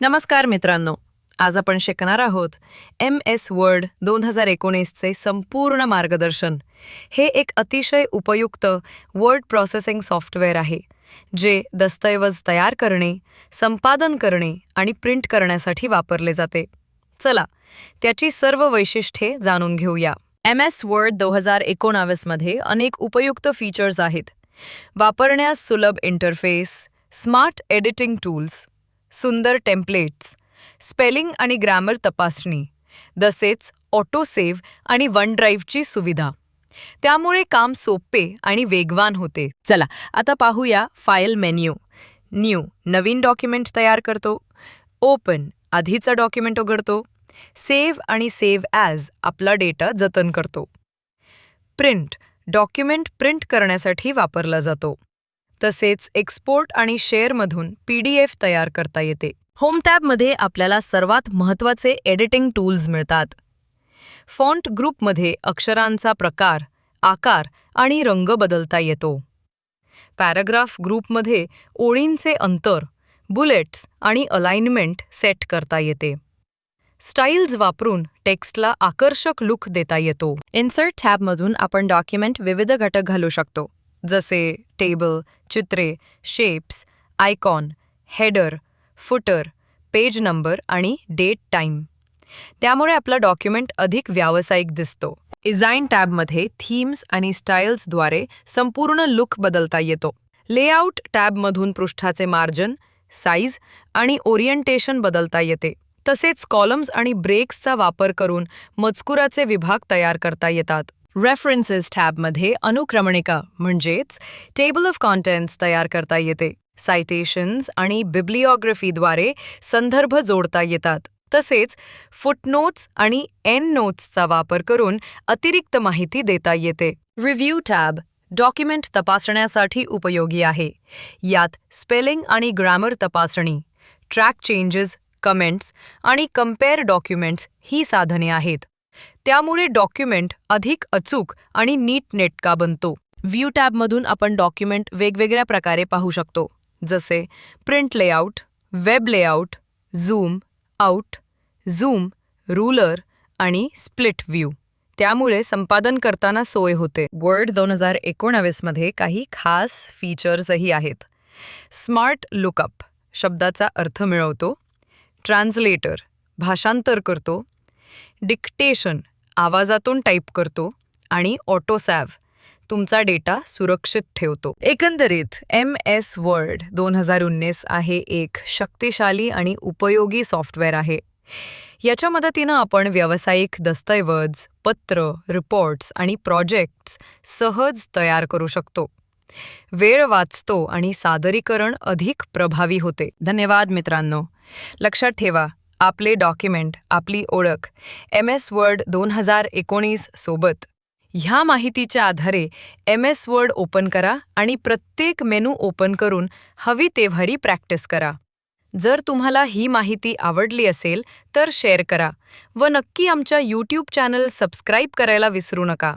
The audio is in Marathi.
नमस्कार मित्रांनो. आज आपण शिकणार आहोत एम एस वर्ड दोन हजार एकोणीसचे संपूर्ण मार्गदर्शन. हे एक अतिशय उपयुक्त वर्ड प्रोसेसिंग सॉफ्टवेअर आहे जे दस्तऐवज तयार करणे संपादन करणे आणि प्रिंट करण्यासाठी वापरले जाते. चला त्याची सर्व वैशिष्ट्ये जाणून घेऊया. एम एस वर्ड दोन हजार एकोणावीसमध्ये अनेक उपयुक्त फीचर्स आहेत. वापरण्यास सुलभ इंटरफेस स्मार्ट एडिटिंग टूल्स सुंदर टेम्पलेट्स स्पेलिंग आणि ग्रॅमर तपासणी तसेच ऑटो सेव्ह आणि वन ड्राईव्हची सुविधा. त्यामुळे काम सोपे आणि वेगवान होते. चला आता पाहूया फाईल मेन्यू. न्यू नवीन डॉक्युमेंट तयार करतो. ओपन आधीचं डॉक्युमेंट उघडतो. सेव्ह आणि सेव्ह ॲज आपला डेटा जतन करतो. प्रिंट डॉक्युमेंट प्रिंट करण्यासाठी वापरला जातो. तसेच एक्सपोर्ट आणि शेअरमधून पी डी एफ तयार करता येते. होम टॅबमध्ये आपल्याला सर्वात महत्त्वाचे एडिटिंग टूल्स मिळतात. फॉन्ट ग्रुपमध्ये अक्षरांचा प्रकार आकार आणि रंग बदलता येतो. पॅराग्राफ ग्रुपमध्ये ओळींचे अंतर बुलेट्स आणि अलाइनमेंट सेट करता येते. स्टाईल्स वापरून टेक्स्टला आकर्षक लुक देता येतो. इन्सर्ट टॅबमधून आपण डॉक्युमेंट विविध घटक घालू शकतो. जसे टेबल चित्रे shapes icon header footer page number आणि डेट टाईम त्यामुळे आपला डॉक्युमेंट अधिक व्यावसायिक दिसतो. डिझाईन टॅबमध्ये थीम्स आणि स्टाईल्सद्वारे संपूर्ण लुक बदलता येतो. लेआउट टॅबमधून पृष्ठाचे मार्जन साईज आणि ओरिएंटेशन बदलता येते. तसेच कॉलम्स आणि ब्रेक्सचा वापर करून मजकुराचे विभाग तयार करता येतात. रेफरन्सेस टॅबमध्ये अनुक्रमणिका म्हणजेच टेबल ऑफ कॉन्टेंट्स तयार करता येते. सायटेशन्स आणि बिब्लिओग्रफीद्वारे संदर्भ जोडता येतात. तसेच फुटनोट्स आणि एन नोट्सचा वापर करून अतिरिक्त माहिती देता येते. रिव्ह्यू टॅब डॉक्युमेंट तपासण्यासाठी उपयोगी आहे. यात स्पेलिंग आणि ग्रॅमर तपासणी ट्रॅक चेंजेस कमेंट्स आणि कंपेअर डॉक्युमेंट्स ही साधने आहेत. त्यामुळे डॉक्युमेंट अधिक अचूक आणि नीटनेटका बनतो. व्ह्यू टॅबमधून आपण डॉक्युमेंट वेगवेगळ्या प्रकारे पाहू शकतो. जसे print layout web layout zoom out zoom ruler आणि स्प्लिट व्ह्यू त्यामुळे संपादन करताना सोय होते. वर्ड दोन हजार एकोणावीसमध्ये काही खास फीचर्सही आहेत. स्मार्ट लुकअप शब्दाचा अर्थ मिळवतो. ट्रान्सलेटर भाषांतर करतो. डिक्टेशन आवाजातून टाईप करतो आणि ऑटोसॅव्ह तुमचा डेटा सुरक्षित ठेवतो. एकंदरीत एम एस वर्ड दोन हजार उन्नीस आहे एक शक्तिशाली आणि उपयोगी सॉफ्टवेअर आहे. याच्या मदतीनं आपण व्यावसायिक दस्तऐवज पत्र रिपोर्ट्स आणि प्रोजेक्ट्स सहज तयार करू शकतो. वेळ वाचतो आणि सादरीकरण अधिक प्रभावी होते. धन्यवाद मित्रांनो. लक्षात ठेवा आपले डॉक्युमेंट आपली ओळख एम एस वर्ड दोन हजार एकोणीस सोबत. ह्या माहितीच्या आधारे एम एस वर्ड ओपन करा आणि प्रत्येक मेनू ओपन करून हवी तेव्हाडी प्रॅक्टिस करा. जर तुम्हाला ही माहिती आवडली असेल तर शेअर करा व नक्की आमच्या यूट्यूब चॅनल सबस्क्राईब करायला विसरू नका.